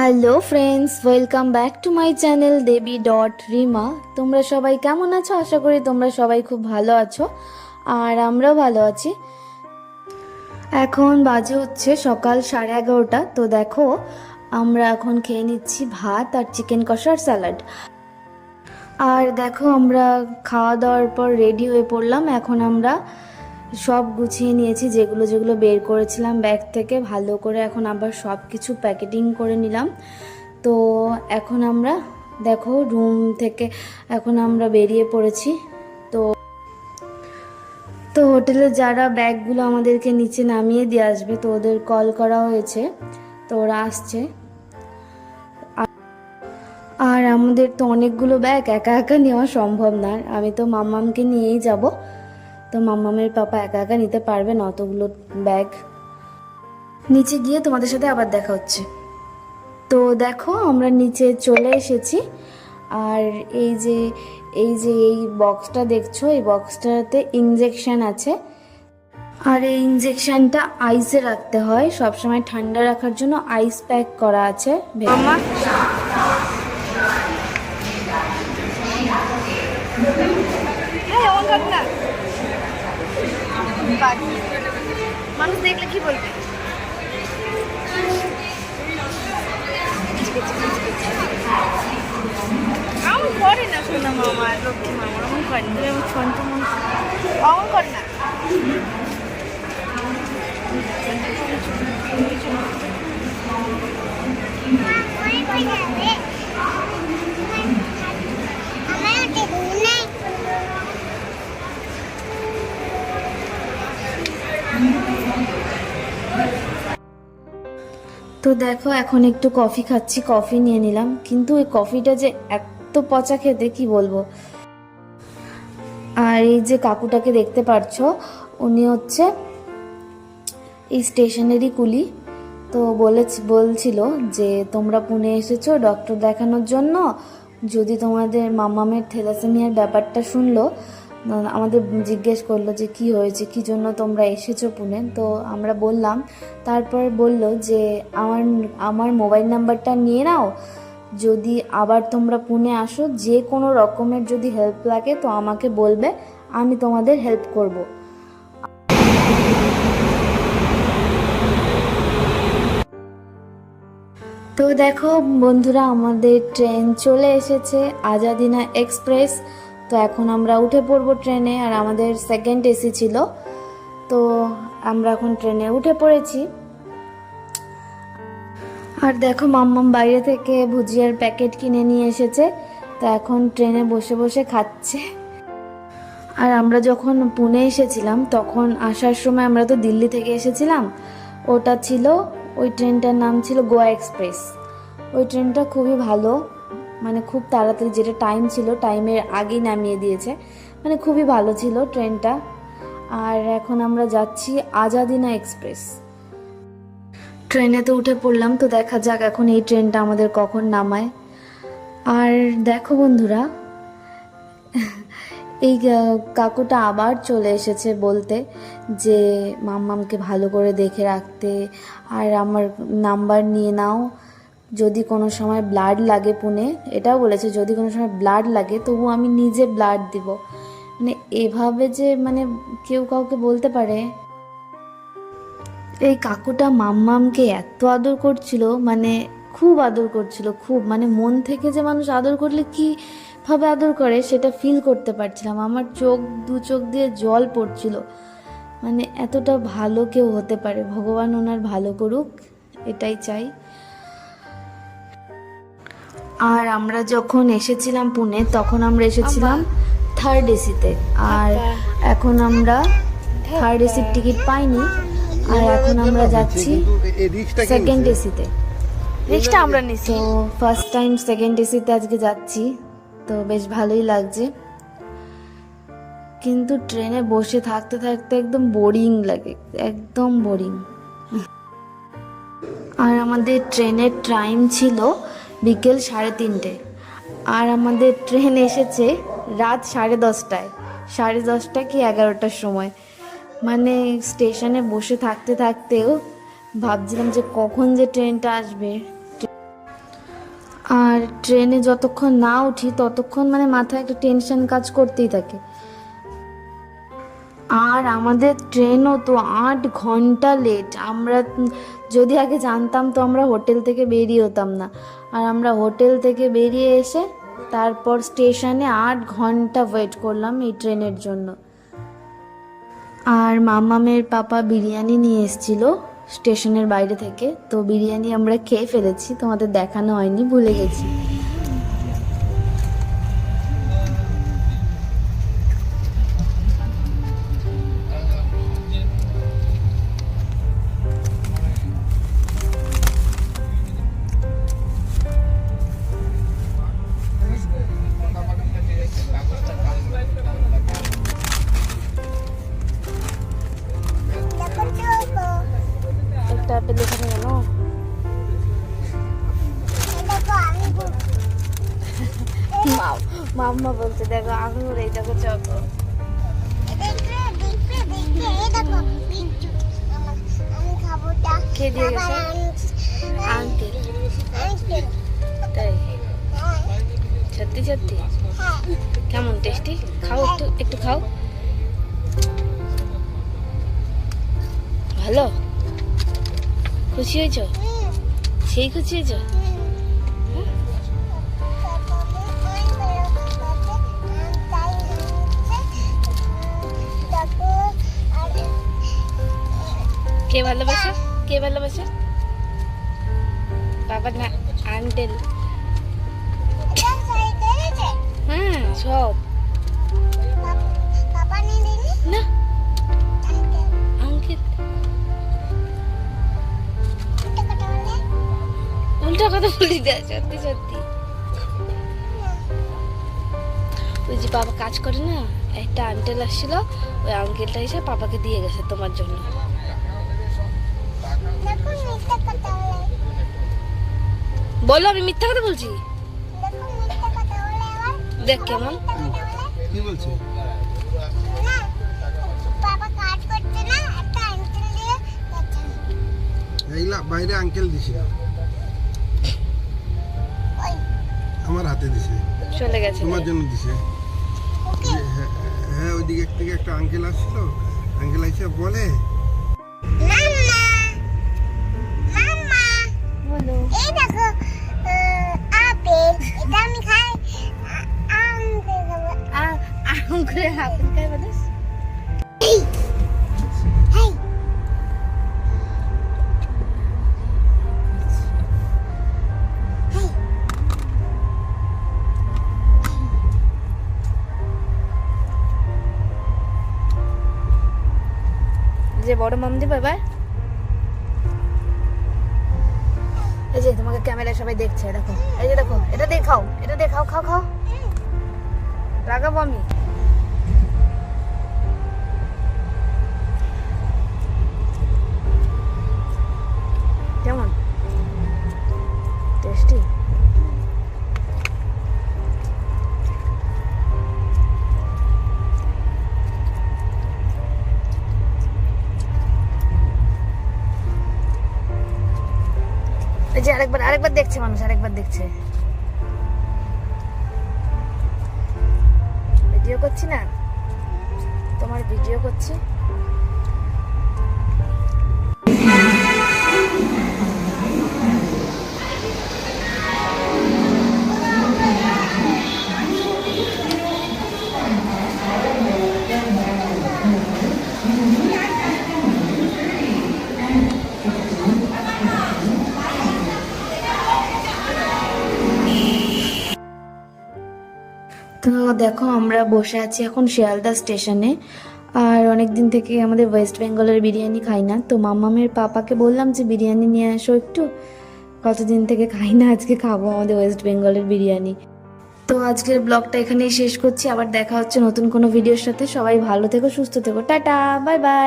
Hello friends welcome back to my channel Debi dot Rima তোমরা সবাই কেমন আছো? আশা করি তোমরা সবাই খুব ভালো আছো, আর আমরাও ভালো আছি। এখন বাজে হচ্ছে সকাল সাড়ে এগারোটা। তো দেখো, আমরা এখন খেয়ে নিচ্ছি ভাত আর চিকেন কষার স্যালাড আর দেখো, আমরা খাওয়া দাওয়ার পর রেডি হয়ে পড়লাম। এখন আমরা সব গুছিয়ে নিয়েছি, যেগুলো যেগুলো বের করেছিলাম ব্যাগ থেকে, ভালো করে এখন আবার সব কিছু প্যাকেটিং করে নিলাম। তো এখন আমরা, দেখো, রুম থেকে এখন আমরা বেরিয়ে পড়েছি। তো তো হোটেলে যারা ব্যাগগুলো আমাদেরকে নিচে নামিয়ে দিয়ে আসবে, তো ওদের কল করা হয়েছে। তো ওরা আসছে। আর আমাদের তো অনেকগুলো ব্যাগ, একা একা নেওয়া সম্ভব না। আমি তো মাম্মামকে নিয়েই যাব। তো মাম্মামের পাপা একা একা নিতে পারবে না অতগুলো ব্যাগ। নিচে গিয়ে তোমাদের সাথে আবার দেখা হচ্ছে। তো দেখো, আমরা নিচে চলে এসেছি। আর এই যে এই যে এই বক্সটা দেখছ, এই বক্সটাতে ইঞ্জেকশন আছে। আর এই ইঞ্জেকশনটা আইসে রাখতে হয়। সবসময় ঠান্ডা রাখার জন্য আইস প্যাক করা আছে। মামা মানুষ দেখলে কি বলবে আমার করে না শোনা মামা লক্ষ্মী মামা অমন করে না তো মন অমন করে না তো দেখো, এখন একটু কফি খাচ্ছি, কফি নিয়ে নিলাম। কিন্তু ওই কফিটা যে এত পচা খেতে, কি বলব? আর এই যে কাকুটাকে দেখতে পারছ, উনি হচ্ছে এই স্টেশনেরই কুলি। তো বলে বলছিল যে, তোমরা পুনে এসেছ ডক্টর দেখানোর জন্য। যদি তোমাদের মামামের থ্যালাসেমিয়ার ব্যাপারটা শুনলো আমাদের জিজ্ঞেস করল যে কি হয়েছে, কি জন্য তোমরা এসেছ পুনে? তো আমরা বললাম, তারপর বলল যে আমার আমার মোবাইল নাম্বারটা নিয়ে নাও, যদি আবার তোমরা পুনে আসো, যে কোনো রকমের যদি হেল্প লাগে তো আমাকে বলবে, আমি তোমাদের হেল্প করব। তো দেখো বন্ধুরা, আমাদের ট্রেন চলে এসেছে, আজাদিনা এক্সপ্রেস। তো এখন আমরা উঠে পড়ব ট্রেনে আর আমাদের সেকেন্ড এসি ছিল। তো আমরা এখন ট্রেনে উঠে পড়েছি। আর দেখো মাম্মাম বাইরে থেকে ভুজিয়ার প্যাকেট কিনে নিয়ে এসেছে। তো এখন ট্রেনে বসে বসে খাচ্ছে। আর আমরা যখন পুনে এসেছিলাম, তখন আসার সময় আমরা তো দিল্লি থেকে এসেছিলাম। ওটা ছিল, ওই ট্রেনটার নাম ছিল গোয়া এক্সপ্রেস। ওই ট্রেনটা খুবই ভালো। মানে খুব তাড়াতাড়ি যেটা টাইম ছিল টাইমের আগেই নামিয়ে দিয়েছে। মানে খুবই ভালো ছিল ট্রেনটা। আর এখন আমরা যাচ্ছি আজাদিনা এক্সপ্রেস। ট্রেনে তো উঠে পড়লাম, তো দেখা যাক এখন এই ট্রেনটা আমাদের কখন নামায়। আর দেখো বন্ধুরা, এই কাকুটা আবার চলে এসেছে বলতে যে, মাম্মামকে ভালো করে দেখে রাখতে। আর আমার নাম্বার নিয়ে নাও। যদি কোনো সময় ব্লাড লাগে পুনে, এটাও বলেছে, যদি কোনো সময় ব্লাড লাগে, তবু আমি নিজে ব্লাড দিব। মানে এভাবে যে মানে কেউ কাউকে বলতে পারে। এই কাকুটা মাম্মামকে এত আদর করছিল মানে খুব আদর করছিল, খুব মানে মন থেকে যে মানুষ আদর করলে কি ভাবে আদর করে সেটা ফিল করতে পারছিলাম। আমার চোখ, দু চোখ দিয়ে জল পড়ছিল। মানে এতটা ভালো কেউ হতে পারে, ভগবান ওনার ভালো করুক, এটাই চাই। আর আমরা যখন এসেছিলাম পুনে তখন আমরা এসেছিলাম থার্ড এসিতে আর এখন আমরা থার্ড এসির টিকিট পাইনি। আর এখন আমরা যাচ্ছি সেকেন্ড এসিতে রিক্সটা আমরা নিছি। তো ফার্স্ট টাইম সেকেন্ড এসিতে আজকে যাচ্ছি। তো বেশ ভালোই লাগছে। কিন্তু ট্রেনে বসে থাকতে থাকতে একদম বোরিং লাগে। একদম বোরিং আর আমাদের ট্রেনের টাইম ছিল বিকেল সাড়ে তিনটে। আর আমাদের ট্রেন এসেছে রাত সাড়ে দশটায়। সাড়ে দশটা কি এগারোটার সময়। মানে স্টেশনে বসে থাকতে থাকতেও ভাবছিলাম যে কখন যে ট্রেনটা আসবে। আর ট্রেনে যতক্ষণ না উঠি ততক্ষণ মানে মাথায় একটা টেনশন কাজ করতেই থাকে। আর আমাদের ট্রেনও তো আট ঘণ্টা লেট আমরা যদি আগে জানতাম তো আমরা হোটেল থেকে বেরিয়ে হতাম না। আর আমরা হোটেল থেকে বেরিয়ে এসে তারপর স্টেশনে আট ঘণ্টা ওয়েট করলাম এই ট্রেনের জন্য। আর মামামের পাপা বিরিয়ানি নিয়ে এসেছিল স্টেশনের বাইরে থেকে। তো বিরিয়ানি আমরা খেয়ে ফেলেছি, তোমাদের দেখানো হয়নি, ভুলে গেছি। বলছে এই দেখো তাই? সত্যি সত্যি? কেমন টেস্টি? খাও একটু একটু খাও। ভালো? খুশি হয়েছ? সেই খুশি হয়েছ? কে ভালোবাসে? কে ভালোবাসে? বাবা না আন্টেল হ্যাঁ সব। না। উল্টা কথা ওই যে বাবা কাজ করে না, একটা আঙ্কেল আসছিল, ওই আঙ্কেলটা এসে পাপাকে দিয়ে গেছে তোমার জন্য। বলো আমি মিথ্যা কথা বলছি? দেখ কেমন। কি বলছে। এইলা বাইরে আঙ্কেল দিছে। আমার হাতে দিছে। চলে গেছে। তোমার জন্য দিছে। হ্যাঁ, হ্যাঁ ওইদিকে থেকে একটা আঙ্কেল আসছিল। আঙ্কেল এসে বলে বলো। এই দেখো আপেল এটা আমি খাই। আ- আঙ্কেল খাব। আপেল খাই বলিস হেই। হেই হেই যে বড় মাম দিব এই যে তোমাকে ক্যামেরায় সবাই দেখছে, দেখো। এই যে দেখো, এটা দেখাও এটা দেখাও, খাও খাও। লাগাবো আমি। আরেকবার আরেকবার দেখছে মানুষ আরেকবার দেখছে। ভিডিও করছি না? তোমার ভিডিও করছি? দেখো, আমরা বসে আছি এখন শিয়ালদা স্টেশনে। আর অনেক দিন থেকে আমাদের ওয়েস্ট বেঙ্গলের বিরিয়ানি খাই না। তো মামামের পাপাকে বললাম যে, বিরিয়ানি নিয়ে আসো একটু। কতদিন থেকে খাই না, আজকে খাব আমাদের ওয়েস্ট বেঙ্গলের বিরিয়ানি। তো আজকের ব্লগটা এখানেই শেষ করছি। আবার দেখা হচ্ছে নতুন কোনো ভিডিওর সাথে। সবাই ভালো থেকো, সুস্থ থেকো। Tata, bye bye.